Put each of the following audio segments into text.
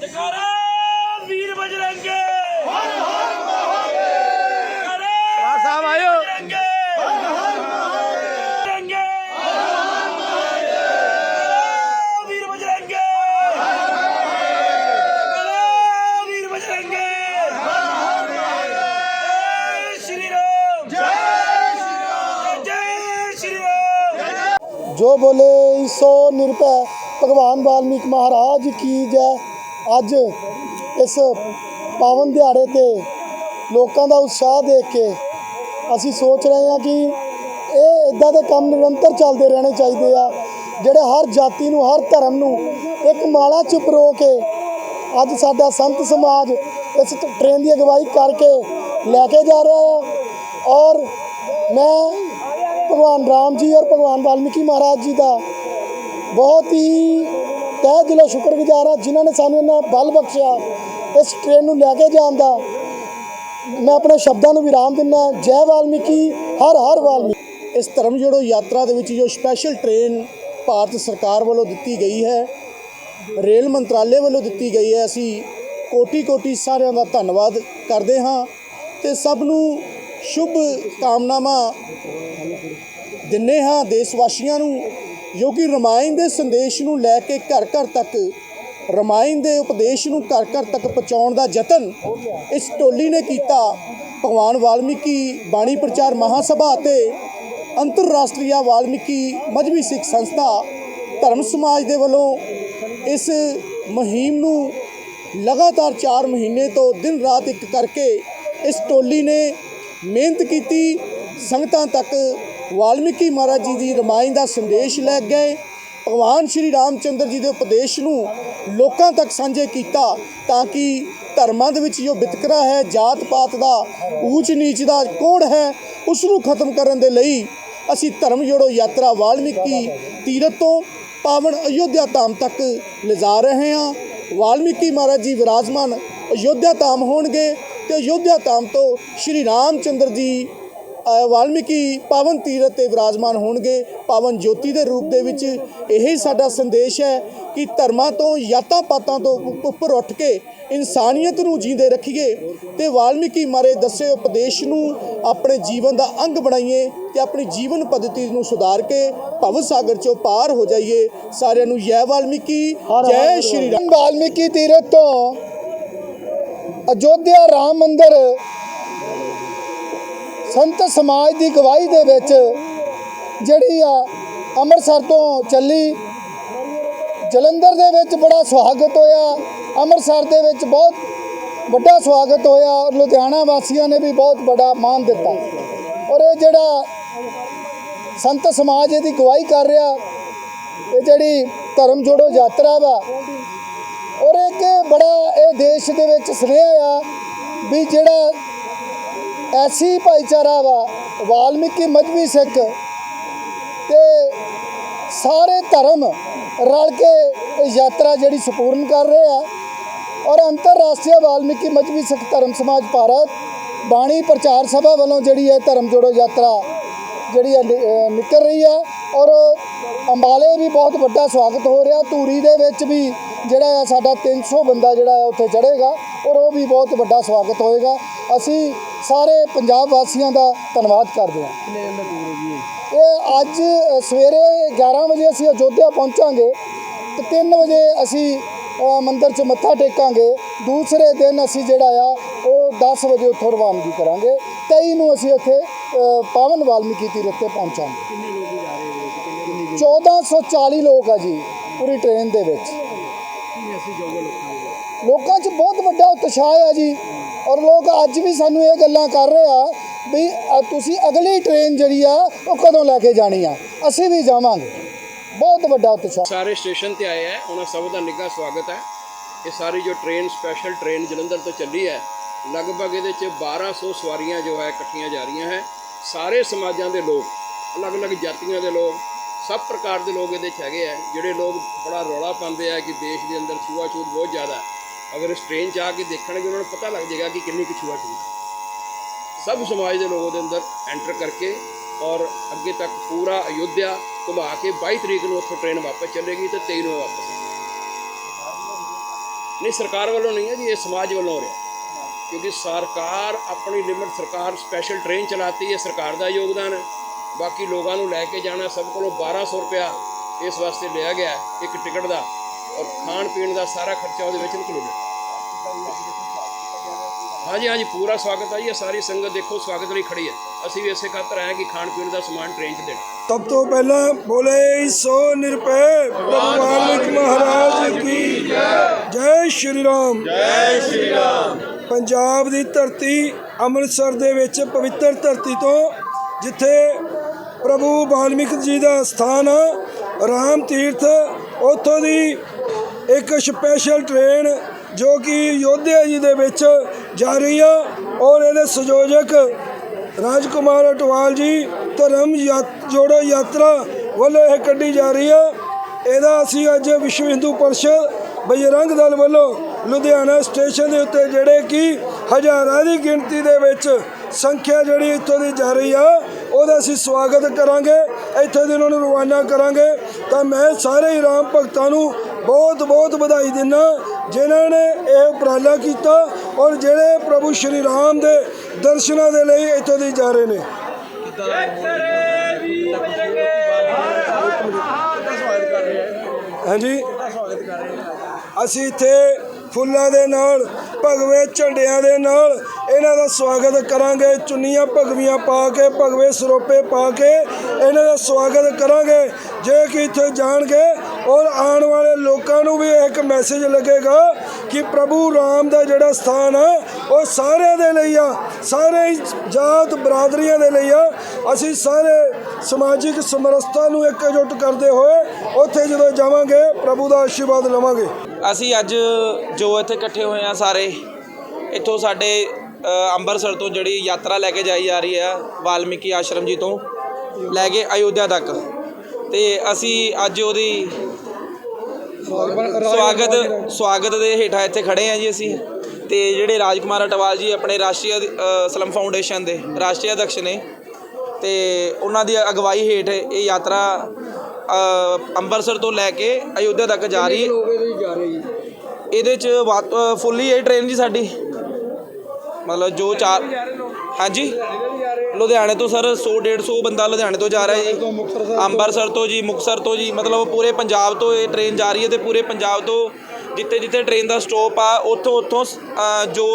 ਜਕਾਰਾ ਵੀਰ ਬਜਰੰਗੇ। ਹਰ ਹਰ ਮਹਾਦੇਵ ਸਾਹਿਬ ਆਇਓ। ਬਜਰੰਗੇ। ਹਰ ਹਰ ਮਹਾਦੇਵ ਹਰ ਹਰ ਮਹਾਦੇਵ ਵੀਰ ਬਜਰੰਗੇ। ਹਰ ਹਰ ਵੀਰ ਬਜਰੰਗੇ। ਹਰ ਹਰ ਮਹਾਦੇਵ ਸ਼੍ਰੀ ਰਾਮ। ਜੈ ਸ਼੍ਰੀ ਰਾਮ। ਜੈ ਸ਼੍ਰੀ ਰਾਮ। ਜੋ ਬੋਲੇ ਸੋ ਨਿਰਭੈ ਭਗਵਾਨ ਵਾਲਮੀਕ ਮਹਾਰਾਜ ਕੀ ਜੈ। ਅੱਜ ਇਸ ਪਾਵਨ ਦਿਹਾੜੇ ਤੇ ਲੋਕਾਂ ਦਾ ਉਤਸ਼ਾਹ ਦੇਖ ਕੇ ਅਸੀਂ ਸੋਚ ਰਹੇ ਹਾਂ ਕਿ ਇਹ ਇਦਾਂ ਦੇ ਕੰਮ ਨਿਰੰਤਰ ਚੱਲਦੇ ਰਹਿਣੇ ਚਾਹੀਦੇ ਆ, ਜਿਹੜੇ ਹਰ ਜਾਤੀ ਨੂੰ, ਹਰ ਧਰਮ ਨੂੰ ਇੱਕ ਮਾਲਾ ਚ ਪਰੋ ਕੇ ਅੱਜ ਸਾਡਾ ਸੰਤ ਸਮਾਜ ਇਸ ਟ੍ਰੇਨ ਦੀ ਅਗਵਾਈ ਕਰਕੇ ਲੈ ਕੇ ਜਾ ਰਿਹਾ ਹੈ ਔਰ ਮੈਂ ਭਗਵਾਨ ਰਾਮ ਜੀ ਔਰ ਭਗਵਾਨ ਵਾਲਮੀਕੀ ਮਹਾਰਾਜ ਜੀ ਦਾ ਬਹੁਤ ਹੀ ਤਹਿ ਦਿਲੋਂ ਸ਼ੁਕਰਗੁਜ਼ਾਰ ਹਾਂ ਜਿਨ੍ਹਾਂ ਨੇ ਸਾਨੂੰ ਇਹਨਾਂ ਬਲ ਬਖਸ਼ਿਆ ਇਸ ਟ੍ਰੇਨ ਨੂੰ ਲੈ ਕੇ ਜਾਣ ਦਾ। ਮੈਂ ਆਪਣੇ ਸ਼ਬਦਾਂ ਨੂੰ ਵਿਰਾਮ ਦਿੰਦਾ ਜੈ ਵਾਲਮੀਕੀ, ਹਰ ਹਰ ਵਾਲਮੀਕੀ ਇਸ ਧਰਮ ਜੋੜੋ ਯਾਤਰਾ ਦੇ ਵਿੱਚ ਜੋ ਸਪੈਸ਼ਲ ਟ੍ਰੇਨ ਭਾਰਤ ਸਰਕਾਰ ਵੱਲੋਂ ਦਿੱਤੀ ਗਈ ਹੈ, ਰੇਲ ਮੰਤਰਾਲੇ ਵੱਲੋਂ ਦਿੱਤੀ ਗਈ ਹੈ, ਅਸੀਂ ਕੋਟੀ ਕੋਟੀ ਸਾਰਿਆਂ ਦਾ ਧੰਨਵਾਦ ਕਰਦੇ ਹਾਂ ਤੇ ਸਭ ਨੂੰ ਸ਼ੁਭ ਕਾਮਨਾਵਾਂ ਦਿੰਨੇ ਹਾਂ ਦੇਸ਼ ਵਾਸੀਆਂ ਨੂੰ। ਜੋ ਕਿ ਰਮਾਇਣ ਦੇ ਸੰਦੇਸ਼ ਨੂੰ ਲੈ ਕੇ ਘਰ ਘਰ ਤੱਕ, ਰਮਾਇਣ ਦੇ ਉਪਦੇਸ਼ ਨੂੰ ਘਰ ਘਰ ਤੱਕ ਪਹੁੰਚਾਉਣ ਦਾ ਯਤਨ ਇਸ ਟੋਲੀ ਨੇ ਕੀਤਾ। ਭਗਵਾਨ ਵਾਲਮੀਕੀ ਬਾਣੀ ਪ੍ਰਚਾਰ ਮਹਾਸਭਾ ਅਤੇ ਅੰਤਰਰਾਸ਼ਟਰੀ ਵਾਲਮੀਕੀ ਮਜਬੀ ਸਿੱਖ ਸੰਸਥਾ ਧਰਮ ਸਮਾਜ ਦੇ ਵੱਲੋਂ ਇਸ ਮੁਹਿੰਮ ਨੂੰ ਲਗਾਤਾਰ 4 ਮਹੀਨੇ ਤੋਂ ਦਿਨ ਰਾਤ ਇੱਕ ਕਰਕੇ ਇਸ ਟੋਲੀ ਨੇ ਮਿਹਨਤ ਕੀਤੀ, ਸੰਗਤਾਂ ਤੱਕ ਵਾਲਮੀਕੀ ਮਹਾਰਾਜ ਜੀ ਦੀ ਰਮਾਇਣ ਦਾ ਸੰਦੇਸ਼ ਲੈ ਗਏ। ਭਗਵਾਨ ਸ਼੍ਰੀ ਰਾਮਚੰਦਰ ਜੀ ਦੇ ਉਪਦੇਸ਼ ਨੂੰ ਲੋਕਾਂ ਤੱਕ ਸਾਂਝੇ ਕੀਤਾ ਤਾਂ ਕਿ ਧਰਮਾਂ ਦੇ ਵਿੱਚ ਜੋ ਵਿਤਕਰਾ ਹੈ ਜਾਤ ਪਾਤ ਦਾ ਊਚ ਨੀਚ ਦਾ ਕੋੜ ਹੈ ਉਸ ਨੂੰ ਖਤਮ ਕਰਨ ਦੇ ਲਈ ਅਸੀਂ ਧਰਮ ਜੋੜੋ ਯਾਤਰਾ ਵਾਲਮੀਕੀ ਤੀਰਥ ਤੋਂ ਪਾਵਨ ਅਯੋਧਿਆ ਧਾਮ ਤੱਕ ਲਿਜਾ ਰਹੇ ਹਾਂ। ਵਾਲਮੀਕੀ ਮਹਾਰਾਜ ਜੀ ਵਿਰਾਜਮਾਨ ਅਯੋਧਿਆ ਧਾਮ ਹੋਣਗੇ ਤੇ ਅਯੋਧਿਆ ਧਾਮ ਤੋਂ ਸ਼੍ਰੀ ਰਾਮਚੰਦਰ ਜੀ ਵਾਲਮੀਕੀ ਪਾਵਨ ਤੀਰਥ ਤੇ ਵਿਰਾਜਮਾਨ ਹੋਣਗੇ। ਪਾਵਨ ਜੋਤੀ ਦੇ ਰੂਪ ਦੇ ਵਿੱਚ ਇਹੀ ਸਾਡਾ ਸੰਦੇਸ਼ ਹੈ ਕਿ ਧਰਮਾਂ ਤੋਂ ਯਾਤਾਂ ਪਾਤਾਂ ਤੋਂ ਉੱਪਰ ਉੱਠ ਕੇ ਇਨਸਾਨੀਅਤ ਨੂੰ ਜੀਂਦੇ ਰੱਖੀਏ ਤੇ ਵਾਲਮੀਕੀ ਮਾਰੇ ਦੱਸੇ ਉਪਦੇਸ਼ ਨੂੰ ਆਪਣੇ ਜੀਵਨ ਦਾ ਅੰਗ ਬਣਾਈਏ ਤੇ ਆਪਣੀ ਜੀਵਨ ਪੱਧਤੀ ਨੂੰ ਸੁਧਾਰ ਕੇ ਭਵ ਸਾਗਰ ਚੋਂ ਪਾਰ ਹੋ ਜਾਈਏ। ਸਾਰਿਆਂ ਨੂੰ ਜੈ ਵਾਲਮੀਕੀ ਜੈ ਸ਼੍ਰੀ ਰਾਮ। ਵਾਲਮੀਕੀ ਤੀਰਥ ਤੋਂ ਅਯੋਧਿਆ ਰਾਮ ਮੰਦਿਰ ਸੰਤ ਸਮਾਜ ਦੀ ਗਵਾਹੀ ਦੇ ਵਿੱਚ ਜਿਹੜੀ ਆ ਅੰਮ੍ਰਿਤਸਰ ਤੋਂ ਚੱਲੀ, ਜਲੰਧਰ ਦੇ ਵਿੱਚ ਬੜਾ ਸਵਾਗਤ ਹੋਇਆ, ਅੰਮ੍ਰਿਤਸਰ ਦੇ ਵਿੱਚ ਬਹੁਤ ਵੱਡਾ ਸਵਾਗਤ ਹੋਇਆ ਔਰ ਲੁਧਿਆਣਾ ਵਾਸੀਆਂ ਨੇ ਵੀ ਬਹੁਤ ਵੱਡਾ ਮਾਣ ਦਿੱਤਾ। ਔਰ ਇਹ ਜਿਹੜਾ ਸੰਤ ਸਮਾਜ ਇਹਦੀ ਗਵਾਹੀ ਕਰ ਰਿਹਾ, ਇਹ ਜਿਹੜੀ ਧਰਮ ਜੋੜੋ ਯਾਤਰਾ ਵਾ, ਔਰ ਇੱਕ ਬੜਾ ਇਹ ਦੇਸ਼ ਦੇ ਵਿੱਚ ਸੁਨੇਹਾ ਆ ਵੀ ਜਿਹੜਾ ਐਸੀ ਭਾਈਚਾਰਾ ਵਾ, ਵਾਲਮੀਕੀ ਮਜਬੀ ਸਿੱਖ ਤੇ ਸਾਰੇ ਧਰਮ ਰਲ ਕੇ ਇਹ ਯਾਤਰਾ ਜਿਹੜੀ ਸੰਪੂਰਨ ਕਰ ਰਹੇ ਆ ਔਰ ਅੰਤਰਰਾਸ਼ਟਰੀ ਵਾਲਮੀਕੀ ਮਜਬੀ ਸਿੱਖ ਧਰਮ ਸਮਾਜ ਭਾਰਤ ਬਾਣੀ ਪ੍ਰਚਾਰ ਸਭਾ ਵੱਲੋਂ ਜਿਹੜੀ ਇਹ ਧਰਮ ਜੋੜੋ ਯਾਤਰਾ ਜਿਹੜੀ ਆ ਨਿਕਲ ਰਹੀ ਆ ਔਰ ਅੰਬਾਲੇ ਵੀ ਬਹੁਤ ਵੱਡਾ ਸਵਾਗਤ ਹੋ ਰਿਹਾ, ਧੂਰੀ ਦੇ ਵਿੱਚ ਵੀ ਜਿਹੜਾ ਆ ਸਾਡਾ 300 ਬੰਦਾ ਜਿਹੜਾ ਆ ਉੱਥੇ ਚੜ੍ਹੇਗਾ ਔਰ ਉਹ ਵੀ ਬਹੁਤ ਵੱਡਾ ਸਵਾਗਤ ਹੋਏਗਾ। ਅਸੀਂ ਸਾਰੇ ਪੰਜਾਬ ਵਾਸੀਆਂ ਦਾ ਧੰਨਵਾਦ ਕਰਦੇ ਹਾਂ। ਕਿੰਨੇ ਦਿਨ ਦਾ ਟੂਰ ਹੈ ਜੀ ਇਹ? ਅੱਜ ਸਵੇਰੇ 11 ਵਜੇ ਅਸੀਂ ਅਯੋਧਿਆ ਪਹੁੰਚਾਂਗੇ ਤੇ 3 ਵਜੇ ਅਸੀਂ ਮੰਦਿਰ 'ਚ ਮੱਥਾ ਟੇਕਾਂਗੇ। ਦੂਸਰੇ ਦਿਨ ਅਸੀਂ ਜਿਹੜਾ ਆ ਉਹ 10 ਵਜੇ ਉੱਥੋਂ ਰਵਾਨਗੀ ਕਰਾਂਗੇ। 23 ਨੂੰ ਅਸੀਂ ਉੱਥੇ ਪਾਵਨ ਵਾਲਮੀਕੀ ਤੀਰਥ ਤੇ ਪਹੁੰਚਾਂਗੇ। ਕਿੰਨੇ ਲੋਕ ਜਾ ਰਹੇ ਨੇ ਕਿੰਨੇ ਕਿੰਨੀ 1440 ਲੋਕ ਆ ਜੀ ਪੂਰੀ ਟ੍ਰੇਨ ਦੇ ਵਿੱਚ। ਕੀ ਮੈਸੇਜ ਜਾਊਗਾ ਲੋਕਾਂ ਲੋਕਾਂ 'ਚ ਬਹੁਤ ਵੱਡਾ ਉਤਸ਼ਾਹ ਆ ਜੀ। ਔਰ ਲੋਕ ਅੱਜ ਵੀ ਸਾਨੂੰ ਇਹ ਗੱਲਾਂ ਕਰ ਰਹੇ ਆ ਵੀ ਤੁਸੀਂ ਅਗਲੀ ਟ੍ਰੇਨ ਜਿਹੜੀ ਆ, ਉਹ ਕਦੋਂ ਲੈ ਕੇ ਜਾਣੀ ਆ? ਅਸੀਂ ਵੀ ਜਾਵਾਂਗੇ। ਬਹੁਤ ਵੱਡਾ ਉਤਸ਼ਾਹ। ਸਾਰੇ ਸਟੇਸ਼ਨ ਤੇ ਆਏ ਹੈ ਉਹਨਾਂ ਸਭ ਦਾ ਨਿੱਘਾ ਸਵਾਗਤ ਹੈ। ਇਹ ਸਾਰੀ ਜੋ ਟ੍ਰੇਨ ਸਪੈਸ਼ਲ ਟ੍ਰੇਨ ਜਲੰਧਰ ਤੋਂ ਚੱਲੀ ਹੈ, ਲਗਭਗ ਇਹਦੇ ਚ 1200 ਸਵਾਰੀਆਂ ਜੋ ਹੈ ਇਕੱਠੀਆਂ ਜਾ ਰਹੀਆਂ ਹੈ। ਸਾਰੇ ਸਮਾਜਾਂ ਦੇ ਲੋਕ, ਅਲੱਗ-ਅਲੱਗ ਜਾਤੀਆਂ ਦੇ ਲੋਕ, ਸਭ ਪ੍ਰਕਾਰ ਦੇ ਲੋਕ ਇਹਦੇ ਚ ਹੈਗੇ ਆ। ਜਿਹੜੇ ਲੋਕ ਬੜਾ ਰੌਲਾ ਪਾਉਂਦੇ ਆ ਕਿ ਦੇਸ਼ ਦੇ ਅੰਦਰ ਛੂਆ-ਛੂਤ ਬਹੁਤ ਜ਼ਿਆਦਾ ਹੈ। ਅਗਰ ਇਸ ਟ੍ਰੇਨ 'ਚ ਆ ਕੇ ਦੇਖਣਗੇ, ਉਹਨਾਂ ਨੂੰ ਪਤਾ ਲੱਗ ਜਾਏਗਾ ਕਿ ਕਿੰਨੀ ਕੁ ਛੂਆ-ਛੂਤ ਹੈ ਸਭ ਸਮਾਜ ਦੇ ਲੋਕ ਉਹਦੇ ਅੰਦਰ ਐਂਟਰ ਕਰਕੇ ਔਰ ਅੱਗੇ ਤੱਕ ਪੂਰਾ ਅਯੁੱਧਿਆ ਘੁਮਾ ਕੇ 22 ਤਰੀਕ ਨੂੰ ਉੱਥੋਂ ਟ੍ਰੇਨ ਵਾਪਸ ਚੱਲੇਗੀ ਤੇ 23 ਨੂੰ ਵਾਪਸ ਨਹੀਂ, ਸਰਕਾਰ ਵੱਲੋਂ ਨਹੀਂ ਹੈ ਜੀ, ਇਹ ਸਮਾਜ ਵੱਲੋਂ ਹੋ ਰਿਹਾ। ਕਿਉਂਕਿ ਸਰਕਾਰ ਆਪਣੀ ਲਿਮਟ ਸਰਕਾਰ ਸਪੈਸ਼ਲ ਟ੍ਰੇਨ ਚਲਾਤੀ ਹੈ ਸਰਕਾਰ ਦਾ ਯੋਗਦਾਨ ਹੈ। ਬਾਕੀ ਲੋਕਾਂ ਨੂੰ ਲੈ ਕੇ ਜਾਣਾ ਸਭ ਕੋਲੋਂ 1200 ਰੁਪਇਆ ਇਸ ਵਾਸਤੇ ਲਿਆ ਗਿਆ ਇੱਕ ਟਿਕਟ ਦਾ। ਔਰ ਖਾਣ ਪੀਣ ਦਾ ਸਾਰਾ ਖਰਚਾ ਉਹਦੇ ਵਿੱਚ ਇਨਕਲੂਡ ਹੈ ਹਾਂਜੀ ਹਾਂਜੀ ਪੂਰਾ ਸਵਾਗਤ ਹੈ ਜੀ। ਸਾਰੀ ਸੰਗਤ ਦੇਖੋ ਸਵਾਗਤ ਲਈ ਖੜੀ ਹੈ। ਅਸੀਂ ਵੀ ਇਸੇ ਖਾਤਰ ਆਏ ਕਿ ਖਾਣ ਪੀਣ ਦਾ ਸਮਾਨ ਟ੍ਰੇਨ 'ਚ ਦੇਣਾ। ਸਭ ਤੋਂ ਪਹਿਲਾਂ ਬੋਲੇ ਸੋ ਨਿਰਭੈ ਭਗਵਾਨ ਮਹਾਰਾਜ ਕੀ। ਜੈ ਜੈ ਸ਼੍ਰੀ ਰਾਮ। ਜੈ ਸ਼੍ਰੀ ਰਾਮ। ਪੰਜਾਬ ਦੀ ਧਰਤੀ ਅੰਮ੍ਰਿਤਸਰ ਦੇ ਵਿੱਚ ਪਵਿੱਤਰ ਧਰਤੀ ਤੋਂ ਜਿੱਥੇ ਪ੍ਰਭੂ ਵਾਲਮੀਕ ਜੀ ਦਾ ਸਥਾਨ ਆ, ਰਾਮ ਤੀਰਥ ਉੱਥੋਂ ਦੀ ਇੱਕ ਸਪੈਸ਼ਲ ਟ੍ਰੇਨ ਜੋ ਕਿ ਯੋਧਿਆ ਜੀ ਦੇ ਵਿੱਚ ਜਾ ਰਹੀ ਆ ਔਰ ਇਹਦੇ ਸੰਯੋਜਕ ਰਾਜਕੁਮਾਰ ਅਟਵਾਲ ਜੀ ਧਰਮ ਯਾਤ- ਜੋੜੋ ਯਾਤਰਾ ਵੱਲੋਂ ਇਹ ਕੱਢੀ ਜਾ ਰਹੀ ਆ। ਇਹਦਾ ਅਸੀਂ ਅੱਜ ਵਿਸ਼ਵ ਹਿੰਦੂ ਪਰਿਸ਼ਦ ਬਜਰੰਗ ਦਲ ਵੱਲੋਂ ਲੁਧਿਆਣਾ ਸਟੇਸ਼ਨ ਦੇ ਉੱਤੇ ਜਿਹੜੇ ਕਿ ਹਜ਼ਾਰਾਂ ਦੀ ਗਿਣਤੀ ਦੇ ਵਿੱਚ ਸੰਖਿਆ ਜਿਹੜੀ ਇੱਥੋਂ ਦੀ ਜਾ ਰਹੀ ਆ, ਉਹਦਾ ਅਸੀਂ ਸਵਾਗਤ ਕਰਾਂਗੇ। ਇੱਥੇ ਦੇ ਉਹਨਾਂ ਨੂੰ ਰਵਾਨਾ ਕਰਾਂਗੇ। ਤਾਂ ਮੈਂ ਸਾਰੇ ਹੀ ਰਾਮ ਭਗਤਾਂ ਨੂੰ ਬਹੁਤ ਬਹੁਤ ਵਧਾਈ ਦਿੰਦਾ ਜਿਨ੍ਹਾਂ ਨੇ ਇਹ ਉਪਰਾਲਾ ਕੀਤਾ ਔਰ ਜਿਹੜੇ ਪ੍ਰਭੂ ਸ਼੍ਰੀ ਰਾਮ ਦੇ ਦਰਸ਼ਨਾਂ ਦੇ ਲਈ ਇੱਥੋਂ ਦੀ ਜਾ ਰਹੇ ਨੇ। ਹਾਂਜੀ। ਅਸੀਂ ਇੱਥੇ ਫੁੱਲਾਂ ਦੇ ਨਾਲ, ਭਗਵੇ ਝੰਡਿਆਂ ਦੇ ਨਾਲ ਇਹਨਾਂ ਦਾ ਸਵਾਗਤ ਕਰਾਂਗੇ। ਚੁੰਨੀਆਂ ਭਗਵੀਆਂ ਪਾ ਕੇ, ਭਗਵੇ ਸਰੋਪੇ ਪਾ ਕੇ ਇਹਨਾਂ ਦਾ ਸਵਾਗਤ ਕਰਾਂਗੇ। ਜੇ ਕਿ ਇੱਥੇ ਜਾਣਗੇ ਔਰ ਆਉਣ ਵਾਲੇ ਲੋਕਾਂ ਨੂੰ ਵੀ ਇੱਕ ਮੈਸੇਜ ਲੱਗੇਗਾ ਕਿ ਪ੍ਰਭੂ ਰਾਮ ਦਾ ਜਿਹੜਾ ਸਥਾਨ ਆ, ਉਹ ਸਾਰਿਆਂ ਦੇ ਲਈ ਆ, ਸਾਰੇ ਜਾਤ ਬਰਾਦਰੀਆਂ ਦੇ ਲਈ ਆ। ਅਸੀਂ ਸਾਰੇ ਸਮਾਜਿਕ ਸਮਰਸਤਾ ਨੂੰ ਇਕਜੁੱਟ ਕਰਦੇ ਹੋਏ ਉੱਥੇ ਜਦੋਂ ਜਾਵਾਂਗੇ, ਪ੍ਰਭੂ ਦਾ ਆਸ਼ੀਰਵਾਦ ਲਵਾਂਗੇ। ਅਸੀਂ ਅੱਜ ਜੋ ਇੱਥੇ ਇਕੱਠੇ ਹੋਏ ਆ ਸਾਰੇ, ਇੱਥੋਂ ਸਾਡੇ ਅੰਮ੍ਰਿਤਸਰ ਤੋਂ ਜਿਹੜੀ ਯਾਤਰਾ ਲੈ ਕੇ ਜਾਈ ਜਾ ਰਹੀ ਹੈ ਵਾਲਮੀਕੀ ਆਸ਼ਰਮ ਜੀ ਤੋਂ, ਲੈ ਕੇ ਅਯੋਧਿਆ ਤੱਕ। ਤੇ ਅਸੀਂ ਅੱਜ ਉਹਦੀ ਸਵਾਗਤ ਸਵਾਗਤ ਦੇ ਹੇਠਾਂ ਇੱਥੇ ਖੜੇ ਆ ਜੀ ਅਸੀਂ। ਤੇ ਜਿਹੜੇ ਰਾਜਕੁਮਾਰ ਅਟਵਾਲ ਜੀ ਆਪਣੇ ਰਾਸ਼ਟਰੀ ਸਲਮ ਫਾਊਂਡੇਸ਼ਨ ਦੇ ਰਾਸ਼ਟਰੀ ਅਧਿਕਸ਼ ਨੇ। ਤੇ ਉਹਨਾਂ ਦੀ ਅਗਵਾਈ ਹੇਠ ਇਹ ਯਾਤਰਾ ਅ, ਅੰਮ੍ਰਿਤਸਰ ਤੋਂ ਲੈ ਕੇ ਅਯੋਧਿਆ ਤੱਕ ਜਾ ਰਹੀ। ਹੈ ਇਹਦੇ ਚ ਫੁੱਲੀ ਇਹ ਟ੍ਰੇਨ ਜੀ ਸਾਡੀ। ਮਤਲਬ ਜੋ ਚਾਰ ਹਾਂਜੀ। ਲੁਧਿਆਣੇ ਤੋਂ ਸਰ 100 150 ਬੰਦਾ ਲੁਧਿਆਣੇ ਤੋਂ ਜਾ ਰਿਹਾ ਜੀ। ਅੰਮ੍ਰਿਤਸਰ ਤੋਂ ਜੀ ਮੁਕਤਸਰ ਤੋਂ ਜੀ। ਮਤਲਬ ਪੂਰੇ ਪੰਜਾਬ ਤੋਂ ਇਹ ਟ੍ਰੇਨ ਜਾ ਰਹੀ ਹੈ ਤੇ ਪੂਰੇ ਪੰਜਾਬ ਤੋਂ ਜਿੱਥੇ ਜਿੱਥੇ ਟ੍ਰੇਨ ਦਾ ਸਟਾਪ ਆ ਉੱਥੋਂ ਉੱਥੋਂ ਜੋ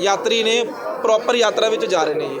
ਯਾਤਰੀ ਨੇ ਪ੍ਰੋਪਰ ਯਾਤਰਾ ਵਿੱਚ ਜਾ ਰਹੇ ਨੇ ਜੀ।